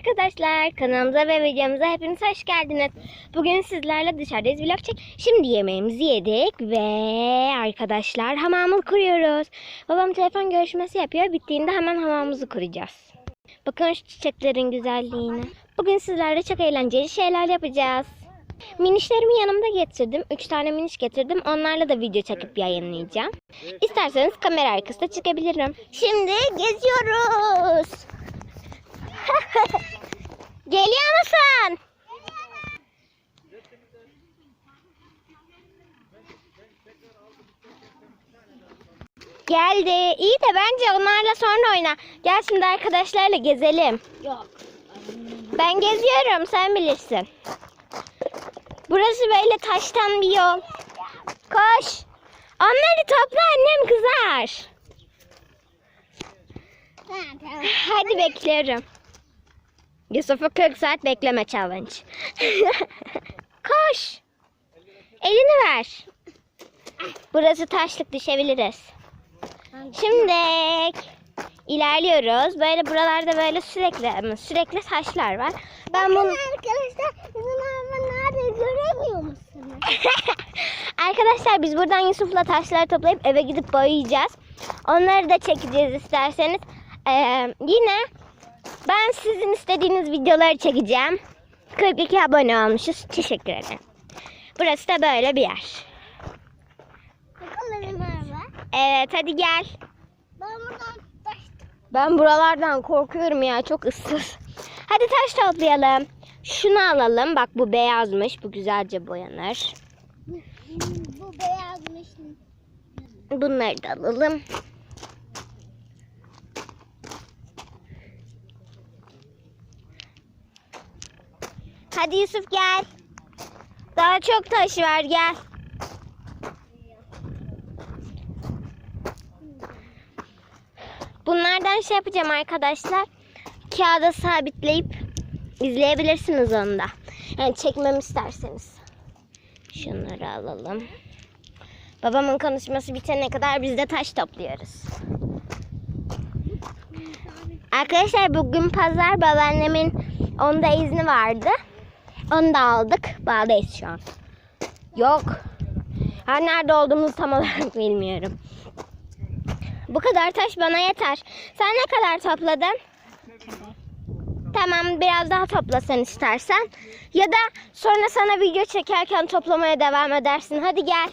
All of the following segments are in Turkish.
arkadaşlar kanalımıza ve videomuza hepiniz hoş geldiniz. Bugün sizlerle dışarıdayız vlog çek. Şimdi yemeğimizi yedik ve arkadaşlar hamamı kuruyoruz. Babam telefon görüşmesi yapıyor. Bittiğinde hemen hamamımızı kuracağız. Bakın şu çiçeklerin güzelliğine. Bugün sizlerle çok eğlenceli şeyler yapacağız. Minişlerimi yanımda getirdim. Üç tane miniş getirdim. Onlarla da video çekip yayınlayacağım. İsterseniz kamera arkasında çıkabilirim. Şimdi geziyoruz. Geliyor musun? Geldi. İyi de bence onlarla sonra oyna. Gel şimdi arkadaşlarla gezelim. Yok. Ben geziyorum sen bilirsin. Burası böyle taştan bir yol. Koş. Onları topla annem kızar. Hadi bekliyorum. Yusuf'u 40 saat bekleme challenge. Koş. Elini ver. Burası taşlık düşebiliriz. Şimdi ilerliyoruz. Böyle buralarda böyle sürekli sürekli taşlar var. Ben bunu Arkadaşlar bizim araba nerede göremiyor musunuz? Arkadaşlar biz buradan Yusuf'la taşları toplayıp eve gidip boyayacağız. Onları da çekeceğiz isterseniz. Ee, yine ben sizin istediğiniz videoları çekeceğim. 42 abone olmuşuz. Teşekkür ederim. Burası da böyle bir yer. Benim araba. Evet hadi gel. Ben buradan taş Ben buralardan korkuyorum ya çok ıssız. Hadi taş toplayalım. Şunu alalım. Bak bu beyazmış. Bu güzelce boyanır. Bu beyazmış. Bunları da alalım. Hadi Yusuf gel. Daha çok taş var gel. Bunlardan şey yapacağım arkadaşlar. Kağıda sabitleyip izleyebilirsiniz onu da. Yani çekmemi isterseniz. Şunları alalım. Babamın konuşması bitene kadar biz de taş topluyoruz. Arkadaşlar bugün pazar babaannemin onda izni vardı. Onu da aldık. Bağdayız şu an. Yok. Her nerede olduğumuzu tam olarak bilmiyorum. Bu kadar taş bana yeter. Sen ne kadar topladın? Tamam biraz daha toplasan istersen. Ya da sonra sana video çekerken toplamaya devam edersin. Hadi gel.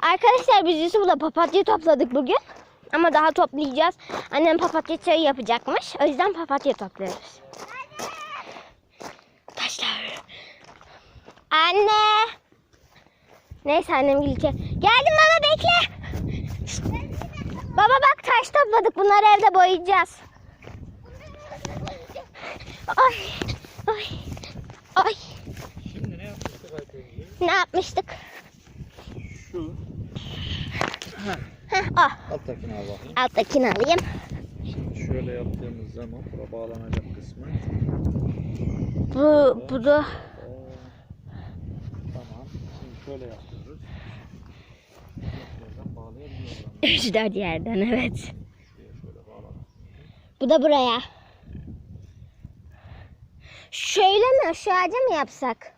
Arkadaşlar biz Yusuf'la papatya topladık bugün. Ama daha toplayacağız. Annem papatya çayı yapacakmış. O yüzden papatya topluyoruz. Taşlar. Anne. Neyse annem gelecek. Geldim baba bekle. Şşt. Baba bak taş topladık. Bunları evde boyayacağız. Ay. Ay. Ay. Şimdi ne yapmıştık arkadaşlar? Ne yapmıştık? Şu Heh, ah. alttakini al bakayım. Alttakini alayım. Şöyle yaptığımız zaman bura bağlanacak kısmı. Bu, bu da. Tamam. Şimdi şöyle yapıyoruz. Yerden bağlayabiliyoruz. ama. 3 4 yerden evet. Şöyle. Bu da buraya. Şöyle mi? Şu ağaca mı yapsak?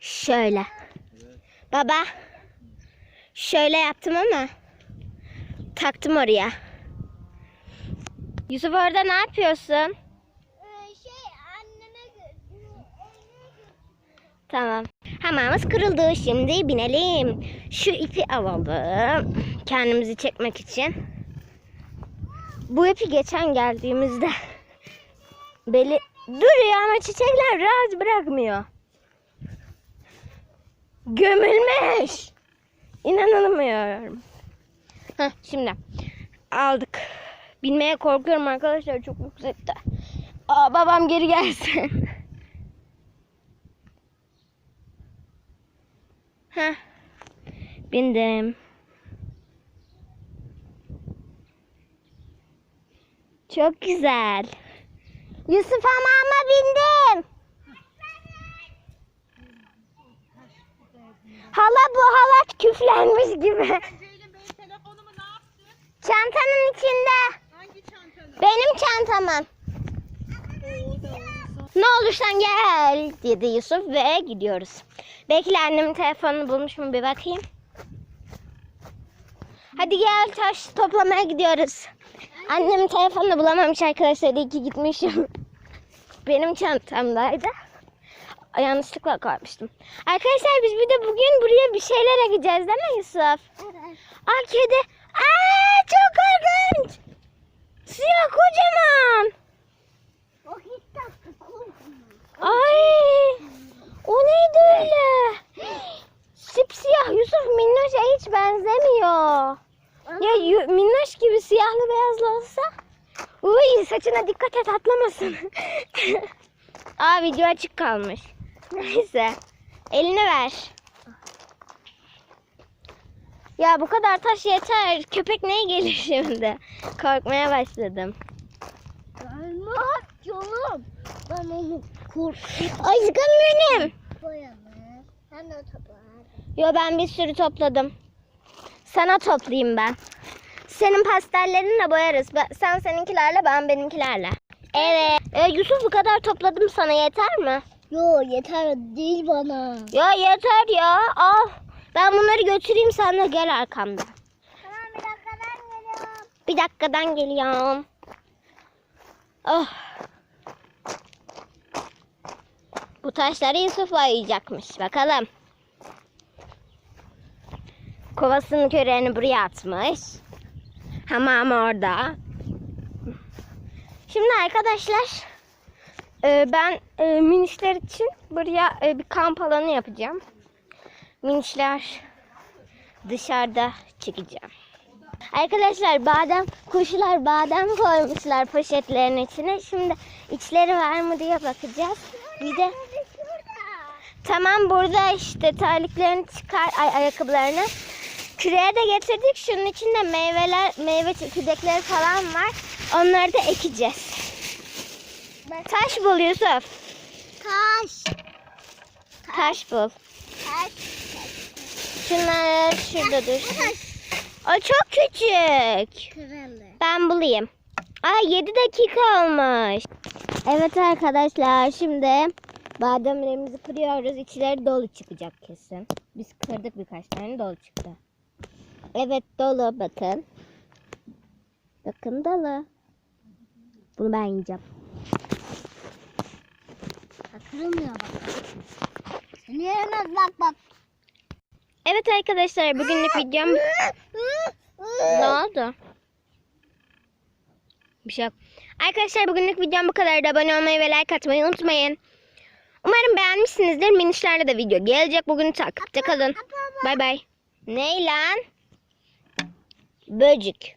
Şöyle. Baba. Şöyle yaptım ama taktım oraya. Yusuf orada ne yapıyorsun? Ee, şey anneme Tamam. Hamamımız kırıldı. Şimdi binelim. Şu ipi alalım. Kendimizi çekmek için. Bu ipi geçen geldiğimizde beli duruyor ama çiçekler rahat bırakmıyor. Gömülmüş. İnanamıyorum. Heh, şimdi aldık. Binmeye korkuyorum arkadaşlar çok yüksekte. Aa, babam geri gelsin. Heh. Bindim. Çok güzel. Yusuf hamama bindim. Hala bu halat küflenmiş gibi. Çantanın içinde. Hangi çantanı? Benim çantamın. Ne olursan gel dedi Yusuf ve gidiyoruz. Bekle annemin telefonunu bulmuş mu bir bakayım. Hadi gel taş toplamaya gidiyoruz. Annemin telefonunu bulamamış arkadaşlar. İyi ki gitmişim. Benim çantamdaydı. Yanlışlıkla koymuştum. Arkadaşlar biz bir de bugün buraya bir şeyler ekeceğiz değil mi Yusuf? Evet. Aa kedi. Aa çok korkunç. Siyah kocaman. O hiç tatlı korkma. Ay. O neydi öyle? Sipsiyah Yusuf Minnoş'a hiç benzemiyor. Ya Minnoş gibi siyahlı beyazlı olsa. Uy saçına dikkat et atlamasın. Aa video açık kalmış. Neyse. Elini ver. Ya bu kadar taş yeter. Köpek neye gelir şimdi? Korkmaya başladım. Gelmez canım. Ben onu korkuyorum. Aşkım benim. Sen de topla. Yo ben bir sürü topladım. Sana toplayayım ben. Senin pastellerinle boyarız. Ben- Sen seninkilerle ben benimkilerle. Evet. Ee, Yusuf bu kadar topladım sana yeter mi? Yo yeter değil bana. Ya yeter ya. Al. Ben bunları götüreyim sen de gel arkamdan. Tamam bir dakikadan geliyorum. Bir dakikadan geliyorum. Oh. Bu taşları Yusuf boyayacakmış. Bakalım. Kovasının küreğini buraya atmış. Hamam orada. Şimdi arkadaşlar e, ben e, minişler için buraya e, bir kamp alanı yapacağım. Minişler dışarıda çekeceğim. Arkadaşlar badem kuşlar badem koymuşlar poşetlerin içine. Şimdi içleri var mı diye bakacağız. Bir de tamam burada işte terliklerini çıkar ay, ayakkabılarını. Küreğe de getirdik. Şunun içinde meyveler, meyve çekirdekleri falan var. Onları da ekeceğiz. Taş bul Yusuf. Taş. Taş bul. Taş. Şunlar şurada Bu dursun. taş. O çok küçük. Kırıldı. Ben bulayım. Ay 7 dakika olmuş. Evet arkadaşlar şimdi bademlerimizi kırıyoruz. İçleri dolu çıkacak kesin. Biz kırdık birkaç tane dolu çıktı. Evet dolu bakın. Bakın dolu. Bunu ben yiyeceğim. Kırılmıyor bak. Seni yemez bak bak. Evet arkadaşlar bugünlük videom ne oldu? Bir şey yok. Arkadaşlar bugünlük videom bu kadar. Abone olmayı ve like atmayı unutmayın. Umarım beğenmişsinizdir. Minişlerle de video gelecek. Bugün takipte kalın. Bay bay. Ney lan? Böcük.